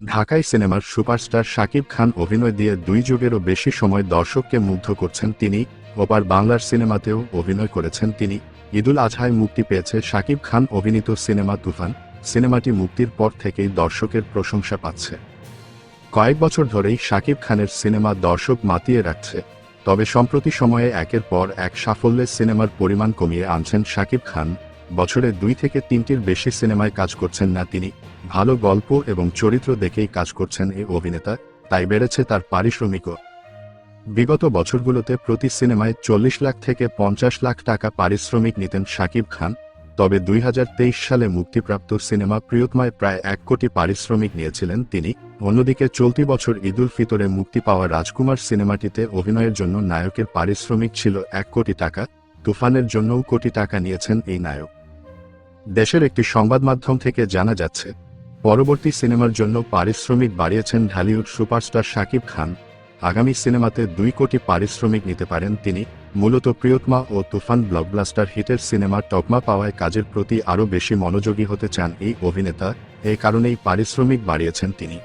ঢাকাই সিনেমার সুপারস্টার শাকিব খান অভিনয় দিয়ে দুই যুগেরও বেশি সময় দর্শককে মুগ্ধ করছেন তিনি, ওপার বাংলার সিনেমাতেও অভিনয় করেছেন তিনি। ঈদুল আজহায় মুক্তি পেয়েছে শাকিব খান অভিনীত সিনেমা তুফান, সিনেমাটি মুক্তির পর থেকেই দর্শকের প্রশংসা পাচ্ছে। কয়েক বছর ধরেই শাকিব খানের সিনেমা দর্শক মাতিয়ে রাখছে, তবে সম্প্রতি সময়ে একের পর এক সাফল্যের সিনেমার পরিমাণ কমিয়ে আনছেন শাকিব খান। বছরে দুই থেকে তিনটির বেশি সিনেমায় কাজ করছেন না তিনি। ভালো গল্প এবং চরিত্র দেখেই কাজ করছেন এই অভিনেতা, তাই বেড়েছে তার পারিশ্রমিকও। বিগত বছরগুলোতে প্রতি সিনেমায় চল্লিশ লাখ থেকে পঞ্চাশ লাখ টাকা পারিশ্রমিক নিতেন শাকিব খান, তবে দুই হাজার তেইশ সালে মুক্তিপ্রাপ্ত সিনেমা প্রিয়তমায় প্রায় এক কোটি পারিশ্রমিক নিয়েছিলেন তিনি। অন্যদিকে চলতি বছর ঈদুল ফিতরে মুক্তি পাওয়া রাজকুমার সিনেমাটিতে অভিনয়ের জন্য নায়কের পারিশ্রমিক ছিল এক কোটি টাকা, তুফানের জন্যও কোটি টাকা নিয়েছেন এই নায়ক। দেশের একটি সংবাদ মাধ্যম থেকে জানা যাচ্ছে, পরবর্তী সিনেমার জন্য পারিশ্রমিক বাড়িয়েছেন ঢালিউড সুপারস্টার শাকিব খান। আগামী সিনেমাতে দুই কোটি পারিশ্রমিক নিতে পারেন তিনি, মূলত প্রিয়তমা ও তুফান ব্লকব্লাস্টার হিটের সিনেমার টকমা পাওয়ায় কাজের প্রতি আরও বেশি মনোযোগী হতে চান এই অভিনেতা, এ কারণেই পারিশ্রমিক বাড়িয়েছেন তিনি।